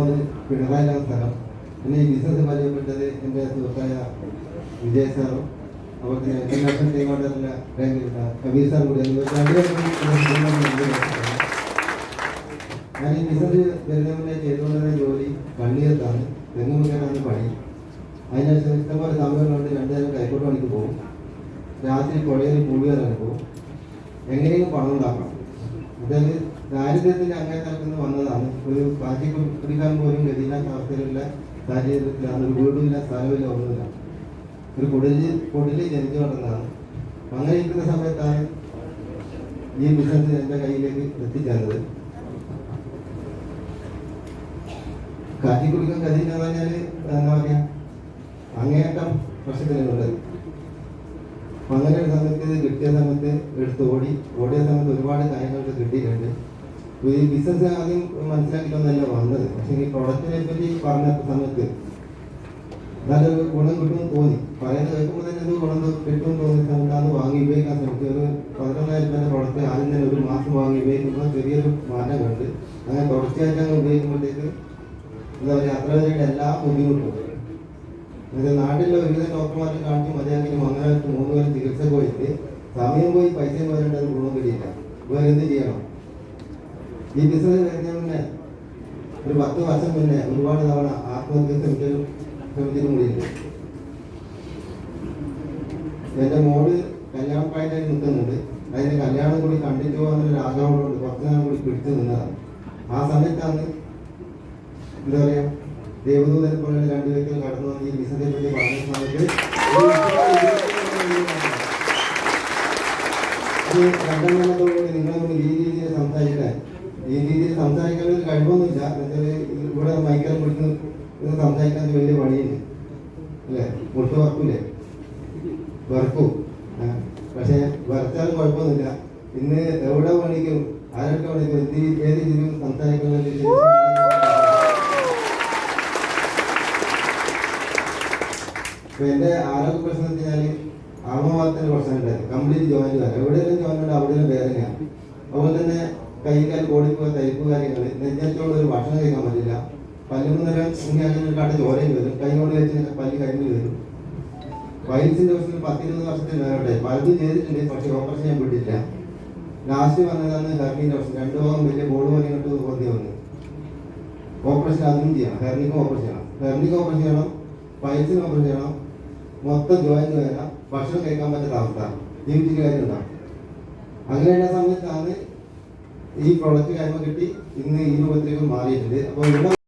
അത് പിണറായിലാണ് സ്ഥലം. പിന്നെ ഈ ബിസിനസ് പരിചയപ്പെട്ടത് എന്റെ സുഹൃത്തായ വിജയ് സാറും അവർക്ക് ഇന്റർനാഷണൽ ടീം ഓർഡറിലെ ബാങ്കിലുള്ള കബീർ സാർ കൂടി ഞാൻ ഈ ബിസിനസ് വരുന്നതിനെ ചെയ്തുകൊണ്ടിരുന്ന ജോലി കണ്ണീർത്താണ് തെങ്ങുമുക്കാനാണ് പണി. അതിനനുസരിച്ച് ഇഷ്ടംപോലെ സമയങ്ങളുണ്ട് രണ്ടു കൈക്കോട്ട് പണിക്ക് പോകും. രാത്രി പുഴയിൽ പുളിയറിന് പോകും. എങ്ങനെയും പണം ഉണ്ടാക്കണം അതായത് ദാരിദ്ര്യത്തിൽ അങ്ങേ തലത്തിൽ വന്നതാണ്. ഒരു പാറ്റി കുടിക്കാൻ പോലും ഗതിയില്ലാത്ത അവസ്ഥയിലുള്ള സാഹചര്യത്തിലാണ് ഒരു വീടുമില്ല സ്ഥലമില്ല ഒന്നുമില്ല. ഒരു കുടിൽ കുടിൽ ജനിച്ചു വളർന്നതാണ്. അങ്ങനെ ഇരിക്കുന്ന സമയത്താണ് ഈ ബിസിനസ് എന്റെ കയ്യിലേക്ക് എത്തിച്ചേർന്നത്. കാറ്റി കുടിക്കാൻ ഗതിയില്ല എന്ന് പറഞ്ഞാൽ എന്താ പറയുക അങ്ങേയറ്റം പ്രശ്നത്തിലുള്ളത് ഒരു സമയത്ത് കിട്ടിയ സമയത്ത് എടുത്ത് ഓടി. ഓടിയ സമയത്ത് ഒരുപാട് കാര്യങ്ങൾക്ക് കിട്ടിയിട്ടുണ്ട്. ഈ ബിസിനസ് ആദ്യം മനസ്സിലാക്കിയിട്ടൊന്നല്ല വന്നത്. പക്ഷെ ഈ പ്രൊഡക്റ്റിനെ പറ്റി പറഞ്ഞ സമയത്ത് നല്ല ഗുണം കിട്ടുമെന്ന് തോന്നി. പറയുന്നത് കേൾക്കുമ്പോൾ തന്നെ ഒരു ഗുണം കിട്ടുമെന്ന് തോന്നിയ സമയത്താണ് വാങ്ങി ഉപയോഗിക്കാൻ ശ്രമിച്ചത് ഒരു പതിനൊന്നായിരം രൂപ പ്രൊഡക്റ്റ് ആദ്യം തന്നെ ഒരു മാസം വാങ്ങി ഉപയോഗിക്കുമ്പോൾ ചെറിയൊരു മാറ്റം കണ്ട് അങ്ങനെ തുടർച്ചയായിട്ട് അങ്ങ് ഉപയോഗിക്കുമ്പോഴത്തേക്ക് എന്താ പറയുക അത്ര എല്ലാ ബുദ്ധിമുട്ടും. അതായത് നാട്ടിലെ വിവിധ ഡോക്ടർമാരെ കാണിച്ചു മതിയാക്കിയും അങ്ങനെ മൂന്ന് പേര് ചികിത്സ പോയിട്ട് സമയം പോയി പൈസ പോരേണ്ട ഒരു ഗുണം കിട്ടിയില്ല. വേറെ എന്ത് ചെയ്യണം? ഈ ബിസിനസ് കഴിഞ്ഞ മുന്നേ ഒരു പത്ത് വർഷം മുന്നേ ഒരുപാട് തവണ ആത്മഹത്യ ശ്രമിച്ചൊരു ശ്രമിച്ചിട്ട് കൂടിയുണ്ട് എന്റെ മോൾ കല്യാണം പ്രായത്തിൽ നിൽക്കുന്നുണ്ട്. അതിന്റെ കല്യാണം കൂടി കണ്ടിട്ട് പോകാനൊരു ആഗ്രഹമുള്ളതുകൊണ്ട് കുറച്ച് നേരം കൂടി പിടിച്ചു നിന്നതാണ്. ആ സമയത്താണ് എന്താ പറയാ ദേവദൂതനെ പോലുള്ള രണ്ടു വ്യക്തികൾ കടന്നു വന്ന ഈ ബിസിനസിനെ പറ്റി സമയത്ത് ഒരു രണ്ടെണ്ണത്തോടുകൂടി നിങ്ങളോട് ഈ രീതിയിൽ സംസാരിക്കാൻ ഈ രീതിയിൽ സംസാരിക്കാൻ ഒരു കഴിവൊന്നുമില്ല എന്നുവെച്ചാൽ ഇവിടെ മൈക്കെല്ലാം കൊടുത്ത് ഇത് സംസാരിക്കാൻ വലിയ പണിയില്ല? അല്ലേ? മുട്ട് വർക്കൂലേ വർക്കൂ. പക്ഷേ വരച്ചാലും കുഴപ്പമൊന്നുമില്ല. ഇന്ന് എവിടെ പണിക്കും ആരൊക്കെ എന്ത് ഏത് രീതിയിലും സംസാരിക്കാൻ ഇപ്പൊ എന്റെ ആരോഗ്യ പ്രശ്നം എന്ന് വെച്ചാൽ ആത്മഭാഗത്തിന്റെ പ്രശ്നം കംപ്ലീറ്റ് ജോയിന്റ് വേറെ. എവിടെയെങ്കിലും ജോയിന്റ് ഉണ്ട് അവിടെയും വേദനയാണ് അതുപോലെ തന്നെ കൈ കാൽ കോടിപ്പോ തരിപ്പ് കാര്യങ്ങൾ നെഞ്ചത്തോട് ഒരു ഭക്ഷണം കഴിക്കാൻ പറ്റില്ല. പല്ലുമുന്നേരം ഇങ്ങനെ കാട്ട് ചോരയും വരും. കൈ കൊണ്ട് വെച്ച് പല്ല് കഴിഞ്ഞു വരും. വയസ്സിന്റെ പ്രശ്നം പത്തിരുപത് വർഷത്തിൽ വേറെ പലതും ചെയ്തിട്ടുണ്ട് പക്ഷെ ഓപ്പറേഷൻ ഞാൻ വിട്ടില്ല ലാസ്റ്റ് വന്നതാണ് ഹെർണിന്റെ പ്രശ്നം. രണ്ടു ഭാഗം വലിയ ബോർഡ് പോലെ ഇങ്ങോട്ട് പൊന്തി വന്നു. ഓപ്പറേഷൻ അതും ചെയ്യണം. ഹെർണിക്ക് ഓപ്പറേഷൻ ചെയ്യണം. ഹെർണിക്ക് ഓപ്പറേഷൻ ചെയ്യണം. പൈൽസിന് ഓപ്പറേഷൻ ചെയ്യണം. മൊത്തം ജോയിന്റ് വരാം ഭക്ഷണം കഴിക്കാൻ പറ്റാത്ത അവസ്ഥ ജീവിച്ചിട്ട് കാര്യം ഉണ്ടാവും അങ്ങനെയുള്ള സമയത്താണ് ഈ പ്രൊഡക്റ്റ് കാര്യങ്ങൾ കിട്ടി. ഇന്ന് ഈ രൂപത്തിലേക്ക് മാറിയിട്ടുണ്ട്. അപ്പോൾ